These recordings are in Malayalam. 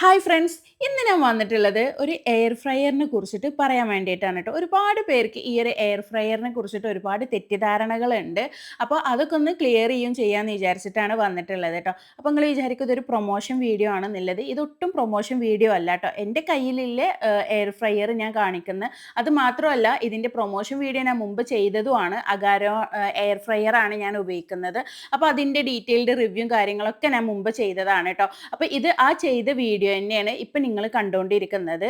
ഹായ് ഫ്രണ്ട്സ് ഇന്ന് ഞാൻ വന്നിട്ടുള്ളത് ഒരു എയർ ഫ്രയറിനെ കുറിച്ചിട്ട് പറയാൻ വേണ്ടിയിട്ടാണ് കേട്ടോ. ഒരുപാട് പേർക്ക് ഈ ഒരു എയർ ഫ്രയറിനെ കുറിച്ചിട്ട് ഒരുപാട് തെറ്റിദ്ധാരണകളുണ്ട്. അപ്പോൾ അതൊക്കെ ഒന്ന് ക്ലിയർ ചെയ്യും ചെയ്യാമെന്ന് വിചാരിച്ചിട്ടാണ് വന്നിട്ടുള്ളത് കേട്ടോ. അപ്പോൾ നിങ്ങൾ വിചാരിക്കും ഇതൊരു പ്രൊമോഷൻ വീഡിയോ ആണെന്നുള്ളത്. ഇതൊട്ടും പ്രൊമോഷൻ വീഡിയോ അല്ല കേട്ടോ. എന്റെ കയ്യിലുള്ള എയർ ഫ്രയർ ഞാൻ കാണിക്കുന്നത് അത് മാത്രമല്ല ഇതിന്റെ പ്രൊമോഷൻ വീഡിയോ ഞാൻ മുമ്പ് ചെയ്തതുമാണ്. അഗാരോ എയർ ഫ്രയർ ആണ് ഞാൻ ഉപയോഗിക്കുന്നത്. അപ്പോൾ അതിന്റെ ഡീറ്റെയിൽഡ് റിവ്യൂ കാര്യങ്ങളൊക്കെ ഞാൻ മുമ്പ് ചെയ്തതാണ് കേട്ടോ. അപ്പോൾ ഇത് ആ ചെയ്ത വീഡിയോ തന്നെയാണ് ഇപ്പം നിങ്ങൾ കണ്ടുകൊണ്ടിരിക്കുന്നത്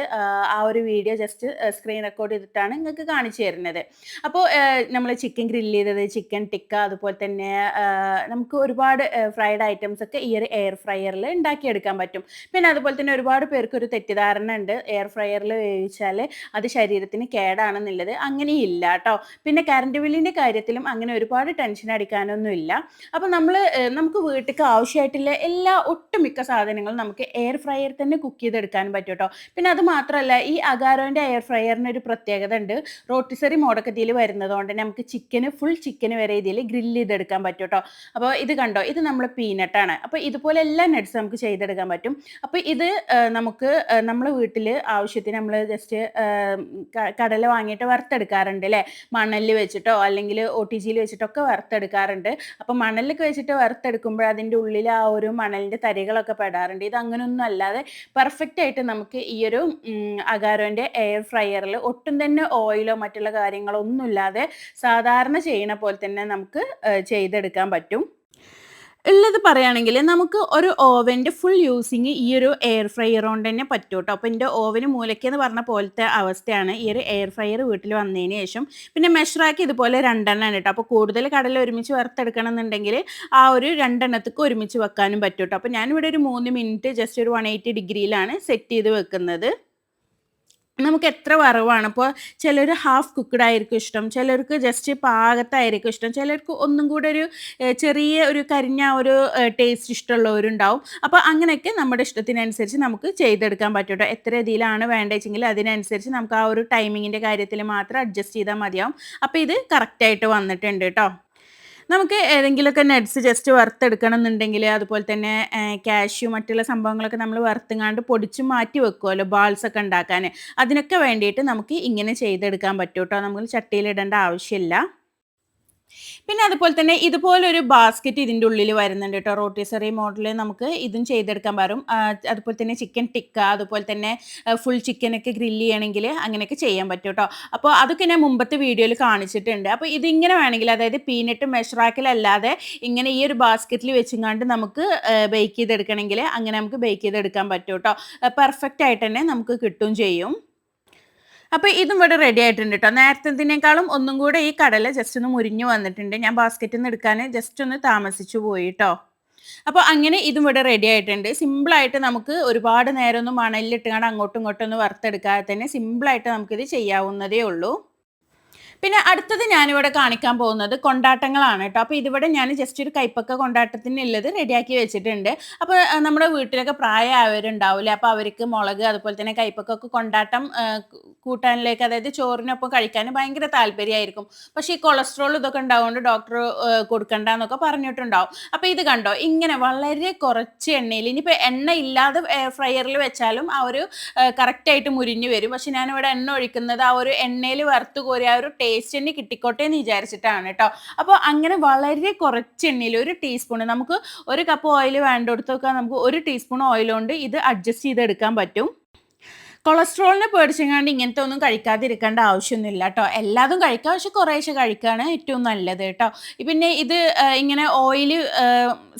ആ ഒരു വീഡിയോ ജസ്റ്റ് സ്ക്രീൻ റെക്കോർഡ് ചെയ്തിട്ടാണ് നിങ്ങൾക്ക് കാണിച്ചു തരുന്നത്. അപ്പോൾ നമ്മൾ ചിക്കൻ ഗ്രില്ല് ചെയ്തത് ചിക്കൻ ടിക്ക അതുപോലെ തന്നെ നമുക്ക് ഒരുപാട് ഫ്രൈഡ് ഐറ്റംസ് ഒക്കെ ഈ ഒരു എയർ ഫ്രയറിൽ ഉണ്ടാക്കിയെടുക്കാൻ പറ്റും. പിന്നെ അതുപോലെ തന്നെ ഒരുപാട് പേർക്ക് ഒരു തെറ്റിദ്ധാരണ ഉണ്ട്. എയർ ഫ്രയറിൽ വേവിച്ചാൽ അത് ശരീരത്തിന് കേടാണെന്നുള്ളത് അങ്ങനെയില്ല കേട്ടോ പിന്നെ കറണ്ട് ബില്ലിന്റെ കാര്യത്തിലും അങ്ങനെ ഒരുപാട് ടെൻഷൻ അടിക്കാനൊന്നുമില്ല. അപ്പോൾ നമ്മൾ നമുക്ക് വീട്ടിലേക്ക് ആവശ്യമായിട്ടുള്ള എല്ലാ ഒട്ടുമിക്ക സാധനങ്ങളും നമുക്ക് എയർ ഫ്രയർ തന്നെ കുക്ക് ചെയ്തെടുക്കാൻ പറ്റും കേട്ടോ പിന്നെ അത് മാത്രമല്ല ഈ അഗാരോന്റെ എയർ ഫ്രയറിന് ഒരു പ്രത്യേകത ഉണ്ട്. റോട്ടിസറി മോഡക്കത്തിയിൽ വരുന്നതുകൊണ്ട് നമുക്ക് ചിക്കന് ഫുൾ ചിക്കന് വരെ ഇതിൽ ഗ്രില്ല് ചെയ്തെടുക്കാൻ പറ്റും കേട്ടോ അപ്പോൾ ഇത് കണ്ടോ? ഇത് നമ്മൾ പീനട്ടാണ് അപ്പോൾ ഇതുപോലെ എല്ലാ നട്ട്സ് നമുക്ക് ചെയ്തെടുക്കാൻ പറ്റും. അപ്പോൾ ഇത് നമുക്ക് നമ്മളെ വീട്ടിൽ ആവശ്യത്തിന് നമ്മൾ ജസ്റ്റ് കടല വാങ്ങിയിട്ട് വറുത്തെടുക്കാറുണ്ട് അല്ലേ മണലിൽ വെച്ചിട്ടോ അല്ലെങ്കിൽ ഒ ടി ജിയിൽ വെച്ചിട്ടൊക്കെ വറുത്തെടുക്കാറുണ്ട്. അപ്പോൾ മണലിലൊക്കെ വെച്ചിട്ട് വറുത്തെടുക്കുമ്പോൾ അതിന്റെ ഉള്ളിൽ ആ ഒരു മണലിന്റെ തരികളൊക്കെ പെടാറുണ്ട്. ഇത് അങ്ങനെയൊന്നും അല്ലാതെ പെർഫെക്റ്റ് ആയിട്ട് നമുക്ക് ഈ ഒരു അഗാരോന്റെ എയർ ഫ്രയറിൽ ഒട്ടും തന്നെ ഓയിലോ മറ്റുള്ള കാര്യങ്ങളോ ഒന്നുമില്ലാതെ സാധാരണ ചെയ്യണ പോലെ തന്നെ നമുക്ക് ചെയ്തെടുക്കാൻ പറ്റും. ഉള്ളത് പറയുകയാണെങ്കിൽ നമുക്ക് ഒരു ഓവന്റെ ഫുൾ യൂസിങ് ഈ ഒരു എയർ ഫ്രയർ കൊണ്ട് തന്നെ പറ്റും കേട്ടോ അപ്പോൾ എന്റെ ഓവന് മൂലയ്ക്കെന്ന് പറഞ്ഞ പോലത്തെ അവസ്ഥയാണ് ഈ ഒരു എയർ ഫ്രയർ വീട്ടിൽ വന്നതിന് ശേഷം. പിന്നെ മെഷറാക്കി ഇതുപോലെ രണ്ടെണ്ണം കേട്ടോ അപ്പോൾ കൂടുതൽ കടൽ ഒരുമിച്ച് വറുത്തെടുക്കണം എന്നുണ്ടെങ്കിൽ ആ ഒരു രണ്ടെണ്ണത്തേക്ക് ഒരുമിച്ച് വെക്കാനും പറ്റും കേട്ടോ അപ്പോൾ ഞാനിവിടെ ഒരു മൂന്ന് മിനിറ്റ് ജസ്റ്റ് ഒരു വൺ എയ്റ്റി ഡിഗ്രിയിലാണ് സെറ്റ് ചെയ്ത് വെക്കുന്നത്. നമുക്ക് എത്ര വറവാണ്. അപ്പോൾ ചിലർ ഹാഫ് കുക്ക്ഡ് ആയിരിക്കും ഇഷ്ടം. ചിലർക്ക് ജസ്റ്റ് പാകത്തായിരിക്കും ഇഷ്ടം. ചിലർക്ക് ഒന്നും കൂടെ ഒരു ചെറിയ ഒരു കരിഞ്ഞ ഒരു ടേസ്റ്റ് ഇഷ്ടമുള്ളവരുണ്ടാവും. അപ്പോൾ അങ്ങനെയൊക്കെ നമ്മുടെ ഇഷ്ടത്തിനനുസരിച്ച് നമുക്ക് ചെയ്തെടുക്കാൻ പറ്റും കേട്ടോ എത്ര രീതിയിലാണ് വേണ്ടതെങ്കിൽ അതിനനുസരിച്ച് നമുക്ക് ആ ഒരു ടൈമിങ്ങിന്റെ കാര്യത്തിൽ മാത്രം അഡ്ജസ്റ്റ് ചെയ്താൽ മതിയാവും. അപ്പോൾ ഇത് കറക്റ്റായിട്ട് വന്നിട്ടുണ്ട് കേട്ടോ നമുക്ക് ഏതെങ്കിലുമൊക്കെ നട്ട്സ് ജസ്റ്റ് വറുത്തെടുക്കണം എന്നുണ്ടെങ്കിൽ അതുപോലെ തന്നെ കാഷ്യൂ മറ്റുള്ള സംഭവങ്ങളൊക്കെ നമ്മൾ വറുത്തുങ്ങാണ്ട് പൊടിച്ച് മാറ്റി വെക്കുമല്ലോ ബാൾസ് ഒക്കെ ഉണ്ടാക്കാൻ. അതിനൊക്കെ വേണ്ടിയിട്ട് നമുക്ക് ഇങ്ങനെ ചെയ്തെടുക്കാൻ പറ്റും കേട്ടോ നമ്മൾ ചട്ടിയിലിടേണ്ട ആവശ്യമില്ല. പിന്നെ അതുപോലെ തന്നെ ഇതുപോലൊരു ബാസ്ക്കറ്റ് ഇതിന്റെ ഉള്ളിൽ വരുന്നുണ്ട് കേട്ടോ. റോട്ടിസറി മോഡൽ നമുക്ക് ഇതും ചെയ്തെടുക്കാൻ പറ്റും. അതുപോലെ തന്നെ ചിക്കൻ ടിക്ക അതുപോലെ തന്നെ ഫുൾ ചിക്കനൊക്കെ ഗ്രില്ല് ചെയ്യണമെങ്കിൽ അങ്ങനെയൊക്കെ ചെയ്യാൻ പറ്റും കേട്ടോ. അപ്പോൾ അതൊക്കെ ഞാൻ മുമ്പത്തെ വീഡിയോയിൽ കാണിച്ചിട്ടുണ്ട്. അപ്പോൾ ഇതിങ്ങനെ വേണമെങ്കിൽ അതായത് പീനട്ട് മെഷറാക്കലല്ലാതെ ഇങ്ങനെ ഈ ഒരു ബാസ്ക്കറ്റിൽ വെച്ചുകൊണ്ട് നമുക്ക് ബേക്ക് ചെയ്തെടുക്കണമെങ്കിൽ അങ്ങനെ നമുക്ക് ബേക്ക് ചെയ്തെടുക്കാൻ പറ്റും കേട്ടോ. പെർഫെക്റ്റ് ആയിട്ട് തന്നെ നമുക്ക് കിട്ടും ചെയ്യും. അപ്പോൾ ഇതും ഇവിടെ റെഡി ആയിട്ടുണ്ട് കേട്ടോ നേരത്തേതിനേക്കാളും ഒന്നും കൂടെ ഈ കടല ജസ്റ്റ് ഒന്ന് മുരിഞ്ഞു വന്നിട്ടുണ്ട്. ഞാൻ ബാസ്ക്കറ്റിൽ നിന്ന് എടുക്കാൻ ജസ്റ്റ് ഒന്ന് താമസിച്ചു പോയി കേട്ടോ അപ്പോൾ അങ്ങനെ ഇതും ഇവിടെ റെഡി ആയിട്ടുണ്ട്. സിമ്പിളായിട്ട് നമുക്ക് ഒരുപാട് നേരം നേരമൊന്നും മണലിലിട്ടുകൊണ്ട് അങ്ങോട്ടും ഇങ്ങോട്ടും ഒന്ന് വറുത്തെടുക്കാതെ തന്നെ സിമ്പിളായിട്ട് നമുക്കിത് ചെയ്യാവുന്നതേ ഉള്ളൂ. പിന്നെ അടുത്തത് ഞാനിവിടെ കാണിക്കാൻ പോകുന്നത് കൊണ്ടാട്ടങ്ങളാണ് കേട്ടോ. അപ്പോൾ ഇതിവിടെ ഞാൻ ജസ്റ്റ് ഒരു കൈപ്പക്ക കൊണ്ടാട്ടത്തിനുള്ളത് റെഡിയാക്കി വെച്ചിട്ടുണ്ട്. അപ്പോൾ നമ്മുടെ വീട്ടിലൊക്കെ പ്രായമായവരുണ്ടാവില്ലേ? അപ്പോൾ അവർക്ക് മുളക് അതുപോലെ തന്നെ കൈപ്പൊക്കൊക്കെ കൊണ്ടാട്ടം കൂട്ടാനിലേക്ക് അതായത് ചോറിനൊപ്പം കഴിക്കാൻ ഭയങ്കര താല്പര്യമായിരിക്കും. പക്ഷേ ഈ കൊളസ്ട്രോൾ ഇതൊക്കെ ഉണ്ടാവുകൊണ്ട് ഡോക്ടർ കൊടുക്കണ്ട എന്നൊക്കെ പറഞ്ഞിട്ടുണ്ടാവും. അപ്പോൾ ഇത് കണ്ടോ? ഇങ്ങനെ വളരെ കുറച്ച് എണ്ണയിൽ ഇനിയിപ്പോൾ എണ്ണ ഇല്ലാതെ ഫ്രയറിൽ വെച്ചാലും ആ ഒരു കറക്റ്റായിട്ട് മുരിഞ്ഞു വരും. പക്ഷെ ഞാനിവിടെ എണ്ണ ഒഴിക്കുന്നത് ആ ഒരു എണ്ണയിൽ വറുത്ത് കോരി ആ ഒരു ടേസ്റ്റ് തന്നെ കിട്ടിക്കോട്ടെ എന്ന് വിചാരിച്ചിട്ടാണ് കേട്ടോ. അപ്പോൾ അങ്ങനെ വളരെ കുറച്ച് എണ്ണയിൽ ഒരു ടീസ്പൂൺ നമുക്ക് ഒരു കപ്പ് ഓയിൽ വേണ്ടെടുത്തൊക്കെ നമുക്ക് ഒരു ടീസ്പൂൺ ഓയിൽ കൊണ്ട് ഇത് അഡ്ജസ്റ്റ് ചെയ്തെടുക്കാൻ പറ്റും. കൊളസ്ട്രോളിനെ പേടിച്ചെങ്ങാണ്ട് ഇങ്ങനത്തെ ഒന്നും കഴിക്കാതിരിക്കേണ്ട ആവശ്യമൊന്നുമില്ല കേട്ടോ. എല്ലാതും കഴിക്കാം പക്ഷെ കുറേശ്ശെ കഴിക്കുകയാണ് ഏറ്റവും നല്ലത് കേട്ടോ. പിന്നെ ഇത് ഇങ്ങനെ ഓയിൽ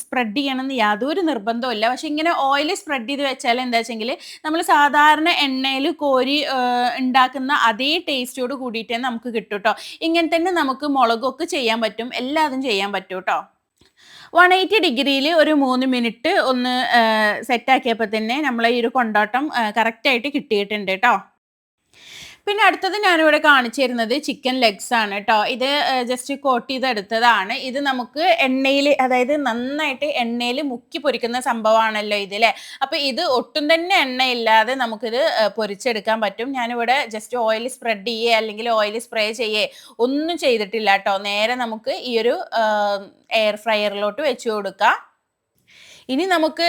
സ്പ്രെഡ് ചെയ്യണമെന്ന് യാതൊരു നിർബന്ധമില്ല പക്ഷെ ഇങ്ങനെ ഓയിൽ സ്പ്രെഡ് ചെയ്ത് വെച്ചാൽ എന്താ വെച്ചെങ്കിൽ നമ്മൾ സാധാരണ എണ്ണയിൽ കോരി ഉണ്ടാക്കുന്ന അതേ ടേസ്റ്റോട് കൂടിയിട്ടേ നമുക്ക് കിട്ടും കേട്ടോ. ഇങ്ങനെ തന്നെ നമുക്ക് മുളകൊക്കെ ചെയ്യാൻ പറ്റും എല്ലാതും ചെയ്യാൻ പറ്റും കേട്ടോ. വൺ എയ്റ്റി ഡിഗ്രിയിൽ ഒരു മൂന്ന് മിനിറ്റ് ഒന്ന് സെറ്റ് സെറ്റാക്കിയപ്പോൾ തന്നെ നമ്മളെ ഈ ഒരു കൊണ്ടോട്ടം കറക്റ്റായിട്ട് കിട്ടിയിട്ടുണ്ട് കേട്ടോ പിന്നെ അടുത്തത് ഞാനിവിടെ കാണിച്ചു തരുന്നത് ചിക്കൻ ലെഗ്സ് ആണ് കേട്ടോ ഇത് ജസ്റ്റ് കോട്ട് ചെയ്തെടുത്തതാണ്. ഇത് നമുക്ക് എണ്ണയിൽ അതായത് നന്നായിട്ട് എണ്ണയിൽ മുക്കി പൊരിക്കുന്ന സംഭവമാണല്ലോ ഇതിലെ അപ്പോൾ ഇത് ഒട്ടും തന്നെ എണ്ണയില്ലാതെ നമുക്കിത് പൊരിച്ചെടുക്കാൻ പറ്റും. ഞാനിവിടെ ജസ്റ്റ് ഓയിൽ സ്പ്രെഡ് ചെയ്യേ അല്ലെങ്കിൽ ഓയിൽ സ്പ്രേ ചെയ്യേ ഒന്നും ചെയ്തിട്ടില്ല കേട്ടോ നേരെ നമുക്ക് ഈ ഒരു എയർ ഫ്രയറിലോട്ട് വെച്ച് കൊടുക്കാം. ഇനി നമുക്ക്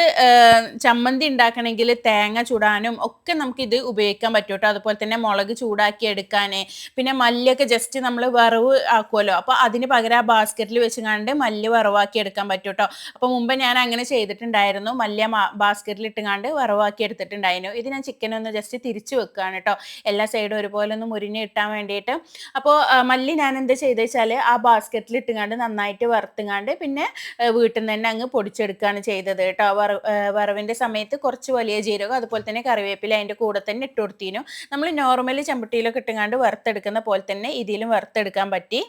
ചമ്മന്തി ഉണ്ടാക്കണമെങ്കിൽ തേങ്ങ ചൂടാനും ഒക്കെ നമുക്ക് ഇത് ഉപയോഗിക്കാൻ പറ്റും കേട്ടോ. അതുപോലെ തന്നെ മുളക് ചൂടാക്കി എടുക്കാൻ പിന്നെ മല്ലിയൊക്കെ ജസ്റ്റ് നമ്മൾ വറവ് ആക്കുമല്ലോ അപ്പോൾ അതിന് പകരം ആ ബാസ്ക്കറ്റിൽ വെച്ചുകൊണ്ട് മല്ലി വറവാക്കി എടുക്കാൻ പറ്റും കേട്ടോ. അപ്പോൾ മുമ്പ് ഞാൻ അങ്ങനെ ചെയ്തിട്ടുണ്ടായിരുന്നു. മല്ലിയ ബാസ്ക്കറ്റിൽ ഇട്ടുകൊണ്ട് വറവാക്കി എടുത്തിട്ടുണ്ടായിരുന്നു. ഇത് ഞാൻ ചിക്കൻ ഒന്ന് ജസ്റ്റ് തിരിച്ചു വെക്കുകയാണ് കേട്ടോ. എല്ലാ സൈഡും ഒരുപോലെ ഒന്ന് മുരിഞ്ഞ് കിട്ടാൻ വേണ്ടിയിട്ട്. അപ്പോൾ മല്ലി ഞാൻ എന്താ ചെയ്തെന്ന് വെച്ചാൽ ആ ബാസ്ക്കറ്റിൽ ഇട്ടുകൊണ്ട് നന്നായിട്ട് വറുത്തുങ്ങാണ്ട് പിന്നെ വീട്ടിൽ നിന്ന് തന്നെ അങ്ങ് പൊടിച്ചെടുക്കുകയാണ് ചെയ്തത്. കേട്ടോ. വറ വറവിന്റെ സമയത്ത് കുറച്ച് വലിയ ജീരകം അതുപോലെ തന്നെ കറിവേപ്പില അതിന്റെ കൂടെ തന്നെ ഇട്ട് കൊടുത്തിനു നമ്മൾ നോർമലി ചമ്പട്ടിയിലൊക്കെ ഇട്ടുങ്ങാണ്ട് വറുത്തെടുക്കുന്ന പോലെ തന്നെ ഇതിലും വറുത്തെടുക്കാൻ പറ്റി.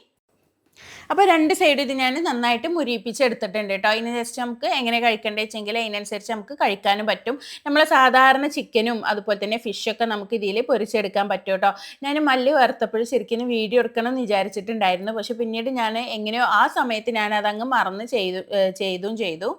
അപ്പോൾ രണ്ട് സൈഡ് ഇത് ഞാൻ നന്നായിട്ട് മുരിപ്പിച്ചെടുത്തിട്ടുണ്ട് കേട്ടോ. അതിനനുസരിച്ച് നമുക്ക് എങ്ങനെ കഴിക്കേണ്ടത് വെച്ചെങ്കിൽ അതിനനുസരിച്ച് നമുക്ക് കഴിക്കാനും പറ്റും. നമ്മൾ സാധാരണ ചിക്കനും അതുപോലെ തന്നെ ഫിഷൊക്കെ നമുക്ക് ഇതിൽ പൊരിച്ചെടുക്കാൻ പറ്റും കേട്ടോ. ഞാൻ മല്ലി വറുത്തപ്പോഴും ശരിക്കും വീഡിയോ എടുക്കണം എന്ന് വിചാരിച്ചിട്ടുണ്ടായിരുന്നു. പക്ഷെ പിന്നീട് ഞാൻ എങ്ങനെയോ ആ സമയത്ത് ഞാൻ അതങ്ങ് മറന്ന് ചെയ്തു ചെയ്തും ചെയ്തു.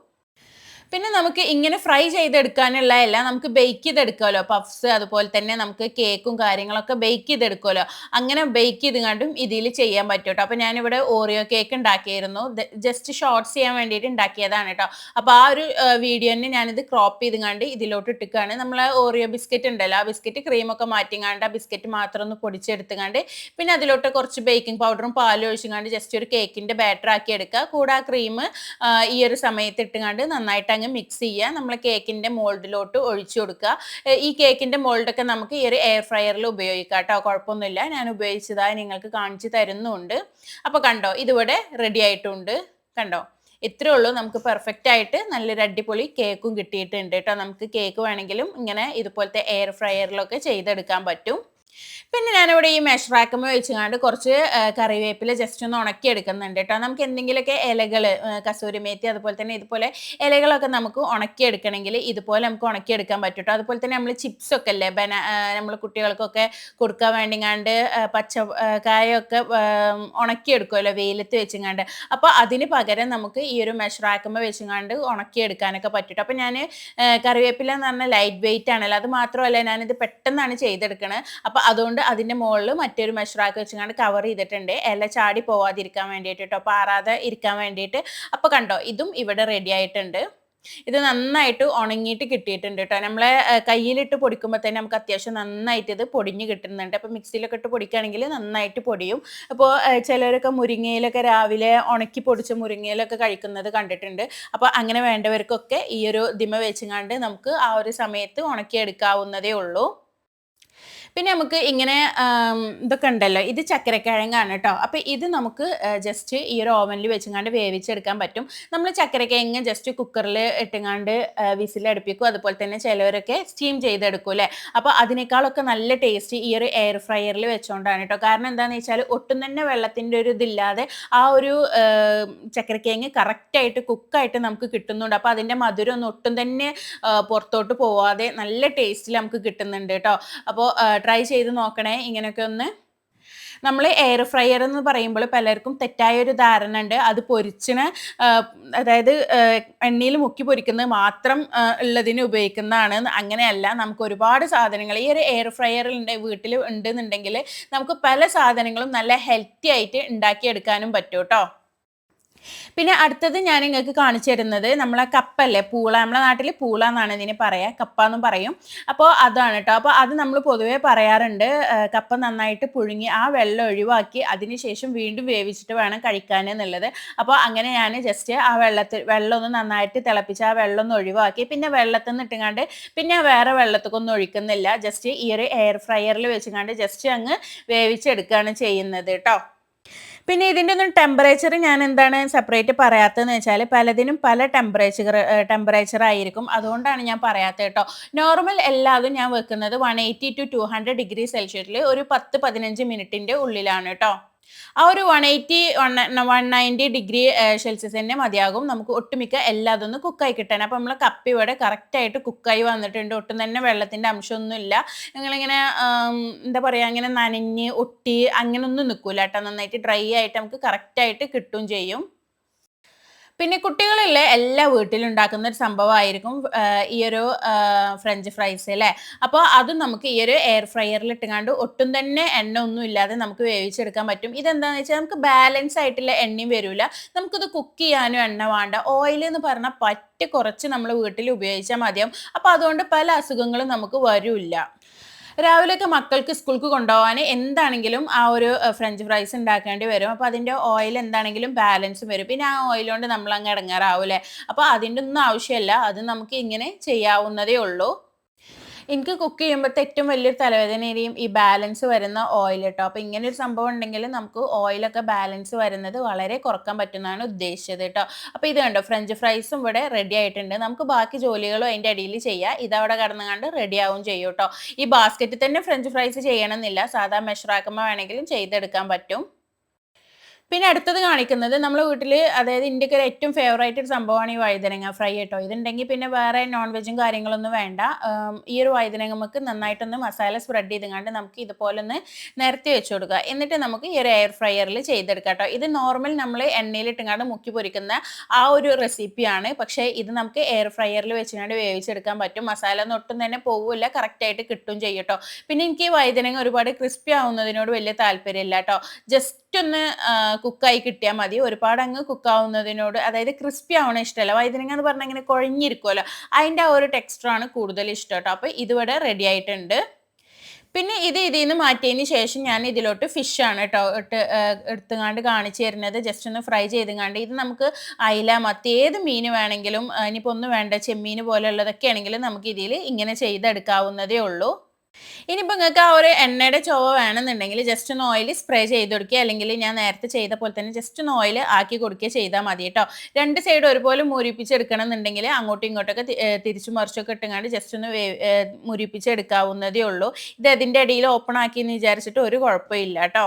പിന്നെ നമുക്ക് ഇങ്ങനെ ഫ്രൈ ചെയ്തെടുക്കാനുള്ള എല്ലാം നമുക്ക് ബേക്ക് ചെയ്തെടുക്കാമല്ലോ പഫ്സ് അതുപോലെ തന്നെ നമുക്ക് കേക്കും കാര്യങ്ങളൊക്കെ ബേക്ക് ചെയ്തെടുക്കുമല്ലോ അങ്ങനെ ബേക്ക് ചെയ്ത് കണ്ടും ഇതിൽ ചെയ്യാൻ പറ്റും കേട്ടോ അപ്പോൾ ഞാനിവിടെ ഓറിയോ കേക്ക് ഉണ്ടാക്കിയിരുന്നു ജസ്റ്റ് ഷോർട്ട്സ് ചെയ്യാൻ വേണ്ടിയിട്ട് ഉണ്ടാക്കിയതാണ് കേട്ടോ അപ്പോൾ ആ ഒരു വീഡിയോനെ ഞാനിത് ക്രോപ്പ് ചെയ്ത് കണ്ട് ഇതിലോട്ട് ഇട്ടിക്കുകയാണ് നമ്മൾ ഓറിയോ ബിസ്ക്കറ്റ് ഉണ്ടല്ലോ. ആ ബിസ്ക്കറ്റ് ക്രീമൊക്കെ മാറ്റിങ്ങാണ്ട് ആ ബിസ്ക്കറ്റ് മാത്രം ഒന്ന് പൊടിച്ചെടുത്തുകൊണ്ട് പിന്നെ അതിലോട്ട് കുറച്ച് ബേക്കിംഗ് പൗഡറും പാലും ഒഴിച്ചുകൊണ്ട് ജസ്റ്റ് ഒരു കേക്കിന്റെ ബാറ്റർ ആക്കി എടുക്കുക. കൂടെ ആ ക്രീം ഈ ഒരു സമയത്ത് ഇട്ടുകൊണ്ട് നന്നായിട്ട് അങ്ങ് മിക്സ് ചെയ്യുക. നമ്മൾ കേക്കിന്റെ മോൾഡിലോട്ട് ഒഴിച്ചു കൊടുക്കുക. ഈ കേക്കിന്റെ മോൾഡൊക്കെ നമുക്ക് ഈ ഒരു എയർ ഫ്രയറിൽ ഉപയോഗിക്കാം കേട്ടോ. കുഴപ്പമൊന്നുമില്ല. ഞാൻ ഉപയോഗിച്ചതായി നിങ്ങൾക്ക് കാണിച്ചു തരുന്നുണ്ട്. അപ്പോൾ കണ്ടോ ഇതിവിടെ റെഡി ആയിട്ടുണ്ട്. കണ്ടോ? ഇത്രേ ഉള്ളൂ. നമുക്ക് പെർഫെക്റ്റ് ആയിട്ട് നല്ലൊരു അടിപൊളി കേക്കും കിട്ടിയിട്ടുണ്ട് കേട്ടോ. നമുക്ക് കേക്ക് വേണമെങ്കിലും ഇങ്ങനെ ഇതുപോലത്തെ എയർ ഫ്രയറിലൊക്കെ ചെയ്തെടുക്കാൻ പറ്റും. പിന്നെ ഞാനിവിടെ ഈ മെഷ് റാക്കുമ്പോൾ വെച്ചുകൊണ്ട് കുറച്ച് കറിവേപ്പില ജസ്റ്റ് ഒന്ന് ഉണക്കി എടുക്കുന്നുണ്ട് കേട്ടോ നമുക്ക് എന്തെങ്കിലുമൊക്കെ ഇലകൾ കസൂരി മേത്തി അതുപോലെ തന്നെ ഇതുപോലെ ഇലകളൊക്കെ നമുക്ക് ഉണക്കി എടുക്കണമെങ്കിൽ ഇതുപോലെ നമുക്ക് ഉണക്കി എടുക്കാൻ പറ്റും കേട്ടോ അതുപോലെ തന്നെ നമ്മൾ ചിപ്സ് ഒക്കെ അല്ലേ ബന നമ്മൾ കുട്ടികൾക്കൊക്കെ കൊടുക്കാൻ വേണ്ടിങ്ങാണ്ട് പച്ച കായൊക്കെ ഉണക്കി എടുക്കുമല്ലോ വെയിലത്ത് വെച്ചിങ്ങാണ്ട്. അപ്പോൾ അതിന് പകരം നമുക്ക് ഈ ഒരു മെഷ് റാക്കുമ്പോൾ വെച്ചുങ്ങാണ്ട് ഉണക്കി എടുക്കാനൊക്കെ പറ്റും അപ്പോൾ ഞാൻ കറിവേപ്പില എന്ന് പറഞ്ഞാൽ ലൈറ്റ് വെയിറ്റ് ആണല്ലോ. അത് മാത്രമല്ല ഞാനിത് പെട്ടെന്നാണ് ചെയ്തെടുക്കണത് അപ്പോൾ അതുകൊണ്ട് അതിന്റെ മുകളിൽ മറ്റൊരു മെഷറാക്കി വെച്ചുകൊണ്ട് കവർ ചെയ്തിട്ടുണ്ട്. ഇല ചാടി പോവാതിരിക്കാൻ വേണ്ടിയിട്ട് കേട്ടോ പാറാതെ ഇരിക്കാൻ വേണ്ടിയിട്ട്. അപ്പോൾ കണ്ടോ ഇതും ഇവിടെ റെഡി ആയിട്ടുണ്ട്. ഇത് നന്നായിട്ട് ഉണങ്ങിയിട്ട് കിട്ടിയിട്ടുണ്ട് കേട്ടോ നമ്മളെ കയ്യിലിട്ട് പൊടിക്കുമ്പോൾ തന്നെ നമുക്ക് അത്യാവശ്യം നന്നായിട്ട് ഇത് പൊടിഞ്ഞ് കിട്ടുന്നുണ്ട്. അപ്പോൾ മിക്സിയിലൊക്കെ ഇട്ട് പൊടിക്കുകയാണെങ്കിൽ നന്നായിട്ട് പൊടിയും. അപ്പോൾ ചിലരൊക്കെ മുരിങ്ങയിലൊക്കെ രാവിലെ ഉണക്കി പൊടിച്ച് മുരിങ്ങയിലൊക്കെ കഴിക്കുന്നത് കണ്ടിട്ടുണ്ട്. അപ്പോൾ അങ്ങനെ വേണ്ടവർക്കൊക്കെ ഈ ഒരു ദിമ വെച്ചുകൊണ്ട് നമുക്ക് ആ ഒരു സമയത്ത് ഉണക്കിയെടുക്കാവുന്നതേ ഉള്ളൂ. പിന്നെ നമുക്ക് ഇങ്ങനെ ഇതൊക്കെ ഉണ്ടല്ലോ. ഇത് ചക്കരക്കിഴങ്ങാണ് കേട്ടോ അപ്പോൾ ഇത് നമുക്ക് ജസ്റ്റ് ഈ ഒരു ഓവനിൽ വെച്ചുങ്ങാണ്ട് വേവിച്ചെടുക്കാൻ പറ്റും. നമ്മൾ ചക്കരക്കിഴങ്ങ് ജസ്റ്റ് കുക്കറിൽ ഇട്ടുങ്ങാണ്ട് വിസിലടുപ്പിക്കും അതുപോലെ തന്നെ ചിലവരൊക്കെ സ്റ്റീം ചെയ്തെടുക്കും അല്ലേ? അപ്പോൾ അതിനേക്കാളൊക്കെ നല്ല ടേസ്റ്റ് ഈ ഒരു എയർ ഫ്രയറിൽ വെച്ചുകൊണ്ടാണ് കേട്ടോ കാരണം എന്താണെന്ന് വെച്ചാൽ ഒട്ടും തന്നെ വെള്ളത്തിന്റെ ഒരു ഇതില്ലാതെ ആ ഒരു ചക്കരക്കിഴങ്ങ് കറക്റ്റായിട്ട് കുക്കായിട്ട് നമുക്ക് കിട്ടുന്നുണ്ട്. അപ്പോൾ അതിന്റെ മധുരം ഒന്നും ഒട്ടും തന്നെ പുറത്തോട്ട് പോവാതെ നല്ല ടേസ്റ്റിൽ നമുക്ക് കിട്ടുന്നുണ്ട് കേട്ടോ അപ്പോൾ ട്രൈ ചെയ്ത് നോക്കണേ. ഇങ്ങനെയൊക്കെ ഒന്ന് നമ്മൾ എയർ ഫ്രയർ എന്ന് പറയുമ്പോൾ പലർക്കും തെറ്റായ ഒരു ധാരണ ഉണ്ട്. അത് പൊരിച്ചിന് അതായത് എണ്ണയിൽ മുക്കി പൊരിക്കുന്നത് മാത്രം ഉള്ളതിന് ഉപയോഗിക്കുന്നതാണ്. അങ്ങനെയല്ല നമുക്ക് ഒരുപാട് സാധനങ്ങൾ ഈ ഒരു എയർ ഫ്രയറിൽ വീട്ടിൽ ഉണ്ടെന്നുണ്ടെങ്കിൽ നമുക്ക് പല സാധനങ്ങളും നല്ല ഹെൽത്തി ആയിട്ട് ഉണ്ടാക്കിയെടുക്കാനും പറ്റും കേട്ടോ പിന്നെ അടുത്തത് ഞാൻ നിങ്ങൾക്ക് കാണിച്ചു തരുന്നത് നമ്മളെ കപ്പല്ലേ? പൂള. നമ്മളെ നാട്ടിൽ പൂള എന്നാണ് ഇതിന് പറയുക കപ്പ എന്നും പറയും. അപ്പോൾ അതാണ് കേട്ടോ അപ്പോൾ അത് നമ്മൾ പൊതുവേ പറയാറുണ്ട്. കപ്പ നന്നായിട്ട് പുഴുങ്ങി ആ വെള്ളം ഒഴിവാക്കി അതിനുശേഷം വീണ്ടും വേവിച്ചിട്ട് വേണം കഴിക്കാൻ എന്നുള്ളത്. അപ്പോൾ അങ്ങനെ ഞാൻ ജസ്റ്റ് ആ വെള്ളത്തിൽ വെള്ളം ഒന്ന് നന്നായിട്ട് തിളപ്പിച്ച് ആ വെള്ളം ഒന്ന് ഒഴിവാക്കി. പിന്നെ വെള്ളത്തിൽ നിന്ന് ഇട്ടുങ്ങാണ്ട് പിന്നെ വേറെ വെള്ളത്തേക്കൊന്നും ഒഴിക്കുന്നില്ല. ജസ്റ്റ് ഈ ഒരു എയർ ഫ്രയറിൽ വെച്ചുകൊണ്ട് ജസ്റ്റ് അങ്ങ് വേവിച്ചെടുക്കുകയാണ് ചെയ്യുന്നത് കേട്ടോ പിന്നെ ഇതിന്റെ ഒന്നും ടെമ്പറേച്ചർ ഞാൻ എന്താണ് സെപ്പറേറ്റ് പറയാത്തതെന്ന് വെച്ചാൽ പലതിനും പല ടെമ്പറേച്ചർ ടെമ്പറേച്ചർ ആയിരിക്കും. അതുകൊണ്ടാണ് ഞാൻ പറയാത്തത് കേട്ടോ. നോർമൽ എല്ലാതും ഞാൻ വെക്കുന്നത് one eighty to two hundred degree സെൽഷ്യസിൽ ഒരു പത്ത് പതിനഞ്ച് മിനിറ്റിന്റെ ഉള്ളിലാണ് കേട്ടോ. ആ ഒരു one eighty one one ninety degree Celsius തന്നെ മതിയാകും. നമുക്ക് ഒട്ടുമിക്ക എല്ലാതൊന്ന് കുക്കായി കിട്ടാൻ. അപ്പോൾ നമ്മൾ കപ്പി ഇവിടെ കറക്റ്റായിട്ട് കുക്കായി വന്നിട്ടുണ്ട്. ഒട്ടും തന്നെ വെള്ളത്തിന്റെ അംശമൊന്നുമില്ല. നിങ്ങളിങ്ങനെ എന്താ പറയുക അങ്ങനെ നനഞ്ഞ് ഒട്ടി അങ്ങനെയൊന്നും നിൽക്കില്ല കേട്ടോ. നന്നായിട്ട് ഡ്രൈ ആയിട്ട് നമുക്ക് കറക്റ്റായിട്ട് കിട്ടും ചെയ്യും. പിന്നെ കുട്ടികളുള്ള എല്ലാ വീട്ടിലും ഉണ്ടാക്കുന്ന ഒരു സംഭവമായിരിക്കും ഈ ഒരു ഫ്രഞ്ച് ഫ്രൈസ് അല്ലേ? അപ്പോൾ അത് നമുക്ക് ഈ ഒരു എയർ ഫ്രയറിൽ ഇട്ടുകൊണ്ട് ഒട്ടും തന്നെ എണ്ണ ഒന്നും ഇല്ലാതെ നമുക്ക് വേവിച്ചെടുക്കാൻ പറ്റും. ഇതെന്താണെന്ന് വെച്ചാൽ നമുക്ക് ബാലൻസ് ആയിട്ടുള്ള എണ്ണയും വരില്ല നമുക്കിത് കുക്ക് ചെയ്യാനും എണ്ണ വേണ്ട. ഓയിൽ എന്ന് പറഞ്ഞാൽ പറ്റ കുറച്ച് നമ്മൾ വീട്ടിൽ ഉപയോഗിച്ചാൽ മതിയാവും. അപ്പോൾ അതുകൊണ്ട് പല അസുഖങ്ങളും നമുക്ക് വരില്ല. രാവിലെയൊക്കെ മക്കൾക്ക് സ്കൂൾക്ക് കൊണ്ടുപോകാൻ എന്താണെങ്കിലും ആ ഒരു ഫ്രഞ്ച് ഫ്രൈസ് ഉണ്ടാക്കേണ്ടി വരും. അപ്പോൾ അതിന്റെ ഓയിൽ എന്താണെങ്കിലും ബാലൻസ് വരും. പിന്നെ ആ ഓയിൽ കൊണ്ട് നമ്മൾ അങ്ങ് ഇടങ്ങാറാവൂലേ അപ്പോൾ അതിന്റെ ഒന്നും ആവശ്യമില്ല. അത് നമുക്ക് ഇങ്ങനെ ചെയ്യാവുന്നതേ ഉള്ളൂ. എനിക്ക് കുക്ക് ചെയ്യുമ്പോഴത്തെ ഏറ്റവും വലിയൊരു തലവേദനയും ഈ ബാലൻസ് വരുന്ന ഓയിൽ കേട്ടോ അപ്പോൾ ഇങ്ങനെ ഒരു സംഭവം ഉണ്ടെങ്കിൽ നമുക്ക് ഓയിലൊക്കെ ബാലൻസ് വരുന്നത് വളരെ കുറയ്ക്കാൻ പറ്റുന്നതാണ് ഉദ്ദേശിച്ചത് കേട്ടോ അപ്പോൾ ഇത് കണ്ടോ ഫ്രഞ്ച് ഫ്രൈസും ഇവിടെ റെഡി ആയിട്ടുണ്ട്. നമുക്ക് ബാക്കി ജോലികളും അതിന്റെ അടിയിൽ ചെയ്യാം. ഇതവിടെ കടന്നുകൊണ്ട് റെഡി ആവും ചെയ്യും കേട്ടോ ഈ ബാസ്ക്കറ്റിൽ തന്നെ ഫ്രഞ്ച് ഫ്രൈസ് ചെയ്യണമെന്നില്ല. സാധാ മെഷറാക്കുമ്പോൾ വേണമെങ്കിലും ചെയ്തെടുക്കാൻ പറ്റും. പിന്നെ അടുത്തത് കാണിക്കുന്നത് നമ്മൾ വീട്ടിൽ അതായത് ഇന്ത്യയ്ക്ക് ഏറ്റവും ഫേവറേറ്റ് ഒരു സംഭവമാണ് ഈ വഴുതനങ്ങ ഫ്രൈ കേട്ടോ. ഇതുണ്ടെങ്കിൽ പിന്നെ വേറെ നോൺ വെജും കാര്യങ്ങളൊന്നും വേണ്ട. ഈ ഒരു വഴുതനങ്ങ നമുക്ക് നന്നായിട്ടൊന്ന് മസാല സ്പ്രെഡ് ചെയ്തുകൊണ്ട് നമുക്ക് ഇതുപോലെ ഒന്ന് നിരത്തി വെച്ച് കൊടുക്കുക. എന്നിട്ട് നമുക്ക് ഈ ഒരു എയർ ഫ്രയറിൽ ചെയ്തെടുക്കാം കേട്ടോ. ഇത് നോർമൽ നമ്മൾ എണ്ണയിലിട്ടുങ്ങാണ്ട് മുക്കി പൊരിക്കുന്ന ആ ഒരു റെസിപ്പിയാണ് പക്ഷേ ഇത് നമുക്ക് എയർ ഫ്രയറിൽ വെച്ചുകൊണ്ട് വേവിച്ചെടുക്കാൻ പറ്റും. മസാല ഒന്നും ഒട്ടും തന്നെ പോവില്ല കറക്റ്റായിട്ട് കിട്ടും ചെയ്യും കേട്ടോ. പിന്നെ എനിക്ക് ഈ വഴുതനങ്ങ ഒരുപാട് ക്രിസ്പി ആവുന്നതിനോട് വലിയ താല്പര്യമില്ല കേട്ടോ. ജസ്റ്റ് ഒന്ന് കുക്കായി കിട്ടിയാൽ മതി. ഒരുപാട് അങ്ങ് കുക്കാവുന്നതിനോട് അതായത് ക്രിസ്പി ആവണം ഇഷ്ടമല്ല വൈദ്യനങ്ങ എന്ന് പറഞ്ഞാൽ ഇങ്ങനെ കുഴഞ്ഞിരിക്കുമല്ലോ അതിന്റെ ആ ഒരു ടെക്സ്റ്ററാണ് കൂടുതൽ ഇഷ്ടം കേട്ടോ. അപ്പോൾ ഇതിവിടെ റെഡി ആയിട്ടുണ്ട്. പിന്നെ ഇത് ഇതിൽ നിന്ന് മാറ്റിയതിന് ശേഷം ഞാൻ ഇതിലോട്ട് ഫിഷാണ് കേട്ടോ ഇട്ട് എടുത്തുങ്ങാണ്ട് കാണിച്ചു തരുന്നത്. ജസ്റ്റ് ഒന്ന് ഫ്രൈ ചെയ്തുങ്ങാണ്ട്. ഇത് നമുക്ക് അയില മത്തി ഏത് മീൻ വേണമെങ്കിലും ഇനിയിപ്പോൾ ഒന്നും വേണ്ട ചെമ്മീൻ പോലെയുള്ളതൊക്കെ ആണെങ്കിലും നമുക്ക് ഇതിൽ ഇങ്ങനെ ചെയ്തെടുക്കാവുന്നതേ ഉള്ളൂ. ഇനിയിപ്പോൾ നിങ്ങൾക്ക് ആ ഒരു എണ്ണയുടെ ചുവ വേണമെന്നുണ്ടെങ്കിൽ ജസ്റ്റ് ഒന്ന് ഓയിൽ സ്പ്രേ ചെയ്ത് കൊടുക്കുക. അല്ലെങ്കിൽ ഞാൻ നേരത്തെ ചെയ്ത പോലെ തന്നെ ജസ്റ്റ് ഒന്ന് ഓയിൽ ആക്കി കൊടുക്കുക ചെയ്താൽ മതി കേട്ടോ. രണ്ട് സൈഡ് ഒരുപോലെ മുരിപ്പിച്ചെടുക്കണം എന്നുണ്ടെങ്കിൽ അങ്ങോട്ടും ഇങ്ങോട്ടൊക്കെ തിരിച്ചു മറിച്ചൊക്കെ ഇട്ടുകൊണ്ട് ജസ്റ്റ് ഒന്ന് മുരിപ്പിച്ചെടുക്കാവുന്നതേ ഉള്ളൂ. ഇത് അതിന്റെ ഇടയിൽ ഓപ്പൺ ആക്കി എന്ന് വിചാരിച്ചിട്ട് ഒരു കുഴപ്പമില്ല കേട്ടോ.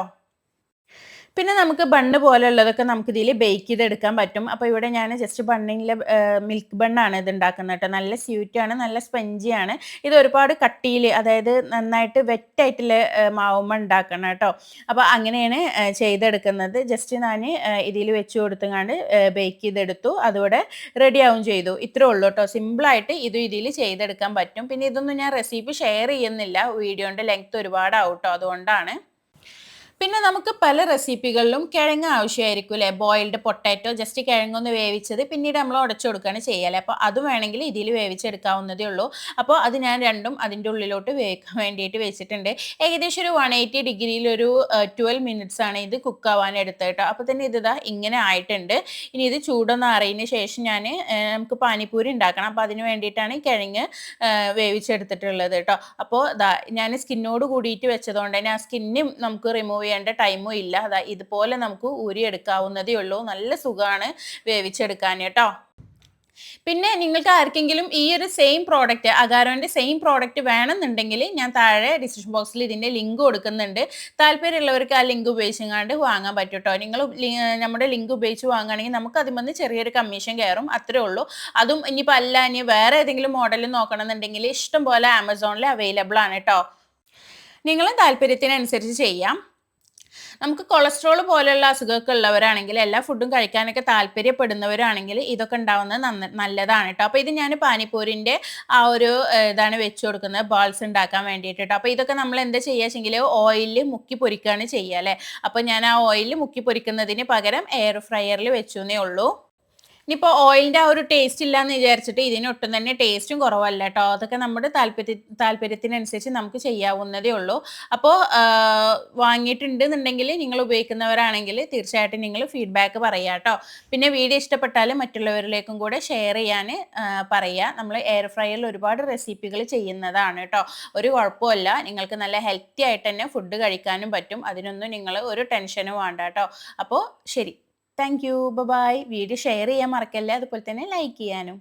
പിന്നെ നമുക്ക് ബണ്ണ് പോലുള്ളതൊക്കെ നമുക്ക് ഇതിൽ ബേക്ക് ചെയ്തെടുക്കാൻ പറ്റും. അപ്പോൾ ഇവിടെ ഞാൻ ജസ്റ്റ് ബണ്ണിങ്ങിൽ മിൽക്ക് ബണ്ണാണ് ഇത് ഉണ്ടാക്കുന്നത് കേട്ടോ. നല്ല സ്വീറ്റാണ് നല്ല സ്പഞ്ചിയാണ് ഇത് ഒരുപാട് കട്ടിയിൽ അതായത് നന്നായിട്ട് വെറ്റായിട്ടുള്ള മാവുമ്മ ഉണ്ടാക്കണം കേട്ടോ. അപ്പോൾ അങ്ങനെയാണ് ചെയ്തെടുക്കുന്നത്. ജസ്റ്റ് ഞാൻ ഇതിൽ വെച്ച് കൊടുത്തങ്ങാണ്ട് ബേക്ക് ചെയ്തെടുത്തു. അതുകൂടെ റെഡിയാവും ചെയ്തു. ഇത്രേ ഉള്ളൂ കേട്ടോ. സിമ്പിളായിട്ട് ഇതും ഇതിൽ ചെയ്തെടുക്കാൻ പറ്റും. പിന്നെ ഇതൊന്നും ഞാൻ റെസിപ്പി ഷെയർ ചെയ്യുന്നില്ല. വീഡിയോന്റെ ലെങ്ത് ഒരുപാടാവും കേട്ടോ. അതുകൊണ്ടാണ്. പിന്നെ നമുക്ക് പല റെസിപ്പികളിലും കിഴങ്ങ് ആവശ്യമായിരിക്കും അല്ലേ? ബോയിൽഡ് പൊട്ടാറ്റോ ജസ്റ്റ് കിഴങ്ങൊന്ന് വേവിച്ചത് പിന്നീട് നമ്മൾ ഉടച്ചു കൊടുക്കുകയാണ് ചെയ്യാല്ലേ? അപ്പോൾ അത് വേണമെങ്കിൽ ഇതിൽ വേവിച്ചെടുക്കാവുന്നതേ ഉള്ളൂ. അപ്പോൾ അത് ഞാൻ രണ്ടും അതിന്റെ ഉള്ളിലോട്ട് വേവിക്കാൻ വേണ്ടിയിട്ട് വെച്ചിട്ടുണ്ട്. ഏകദേശം ഒരു വൺ എയ്റ്റി ഡിഗ്രിയിലൊരു ട്വൽവ് മിനിറ്റ്സ് ആണ് ഇത് കുക്ക് ആവാൻ എടുത്തത് കേട്ടോ. അപ്പോൾ തന്നെ ഇതാ ഇങ്ങനെ ആയിട്ടുണ്ട്. ഇനി ഇത് ചൂടൊന്ന് അറിയുന്ന ശേഷം ഞാൻ നമുക്ക് പാനിപ്പൂരി ഉണ്ടാക്കണം. അപ്പോൾ അതിന് വേണ്ടിയിട്ടാണ് കിഴങ്ങ് വേവിച്ചെടുത്തിട്ടുള്ളത് കേട്ടോ. അപ്പോൾ ഞാൻ സ്കിന്നോട് കൂടിയിട്ട് വെച്ചതുകൊണ്ട് തന്നെ ആ സ്കിന്നും നമുക്ക് റിമൂവ് ചെയ്യേണ്ട ടൈമും ഇല്ല. അതാ ഇതുപോലെ നമുക്ക് ഊരിയെടുക്കാവുന്നതേ ഉള്ളൂ. നല്ല സുഖമാണ് വേവിച്ചെടുക്കാൻ കേട്ടോ. പിന്നെ നിങ്ങൾക്ക് ആർക്കെങ്കിലും ഈ ഒരു സെയിം പ്രോഡക്റ്റ് അഗാരോന്റെ സെയിം പ്രോഡക്റ്റ് വേണമെന്നുണ്ടെങ്കിൽ ഞാൻ താഴെ ഡിസ്ക്രിപ്ഷൻ ബോക്സിൽ ഇതിന്റെ ലിങ്ക് കൊടുക്കുന്നുണ്ട്. താല്പര്യമുള്ളവർക്ക് ആ ലിങ്ക് ഉപയോഗിച്ചങ്ങാണ്ട് വാങ്ങാൻ പറ്റും കേട്ടോ. നിങ്ങൾ നമ്മുടെ ലിങ്ക് ഉപയോഗിച്ച് വാങ്ങുകയാണെങ്കിൽ നമുക്ക് അതിൽ നിന്ന് ചെറിയൊരു കമ്മീഷൻ കയറും. അത്രേ ഉള്ളൂ. അതും ഇനിയിപ്പോൾ അല്ല ഇനി വേറെ ഏതെങ്കിലും മോഡൽ നോക്കണമെന്നുണ്ടെങ്കിൽ ഇഷ്ടം പോലെ ആമസോണിൽ അവൈലബിൾ ആണ് കേട്ടോ. നിങ്ങളും താല്പര്യത്തിനനുസരിച്ച് ചെയ്യാം. നമുക്ക് കൊളസ്ട്രോൾ പോലെയുള്ള അസുഖമൊക്കെ ഉള്ളവരാണെങ്കിൽ എല്ലാ ഫുഡും കഴിക്കാനൊക്കെ താല്പര്യപ്പെടുന്നവരാണെങ്കിൽ ഇതൊക്കെ ഉണ്ടാവുന്നത് നന്ന നല്ലതാണ് കേട്ടോ അപ്പോൾ ഇത് ഞാൻ പാനിപ്പൂരിന്റെ ആ ഒരു ഇതാണ് വെച്ച് കൊടുക്കുന്നത്. ബോൾസ് ഉണ്ടാക്കാൻ വേണ്ടിയിട്ട് കേട്ടോ അപ്പോൾ ഇതൊക്കെ നമ്മൾ എന്താ ചെയ്യുക വെച്ചെങ്കിൽ ഓയിലിൽ മുക്കി പൊരിക്കുകയാണ് ചെയ്യുക അല്ലേ? അപ്പോൾ ഞാൻ ആ ഓയിലിൽ മുക്കി പൊരിക്കുന്നതിന് പകരം എയർ ഫ്രയറിൽ വെച്ചു എന്നേ ഉള്ളൂ. ഇനിയിപ്പോൾ ഓയിലിന്റെ ആ ഒരു ടേസ്റ്റ് ഇല്ല എന്ന് വിചാരിച്ചിട്ട് ഇതിന് ഒട്ടും തന്നെ ടേസ്റ്റും കുറവല്ല കേട്ടോ അതൊക്കെ നമ്മുടെ താല്പര്യ താല്പര്യത്തിനനുസരിച്ച് നമുക്ക് ചെയ്യാവുന്നതേ ഉള്ളൂ. അപ്പോൾ വാങ്ങിയിട്ടുണ്ട് എന്നുണ്ടെങ്കിൽ നിങ്ങൾ ഉപയോഗിക്കുന്നവരാണെങ്കിൽ തീർച്ചയായിട്ടും നിങ്ങൾ ഫീഡ്ബാക്ക് പറയുക കേട്ടോ പിന്നെ വീഡിയോ ഇഷ്ടപ്പെട്ടാൽ മറ്റുള്ളവരിലേക്കും കൂടെ ഷെയർ ചെയ്യാൻ പറയുക നമ്മൾ എയർ ഫ്രയറിൽ ഒരുപാട് റെസിപ്പികൾ ചെയ്യുന്നതാണ് കേട്ടോ ഒരു കുഴപ്പമില്ല നിങ്ങൾക്ക് നല്ല ഹെൽത്തി ആയിട്ട് തന്നെ ഫുഡ് കഴിക്കാനും പറ്റും. അതിനൊന്നും നിങ്ങൾ ഒരു ടെൻഷനും വേണ്ട കേട്ടോ അപ്പോൾ ശരി. Thank you. Bye video share ചെയ്യാൻ മറക്കല്ലേ. അതുപോലെ തന്നെ ലൈക്ക് ചെയ്യാനും.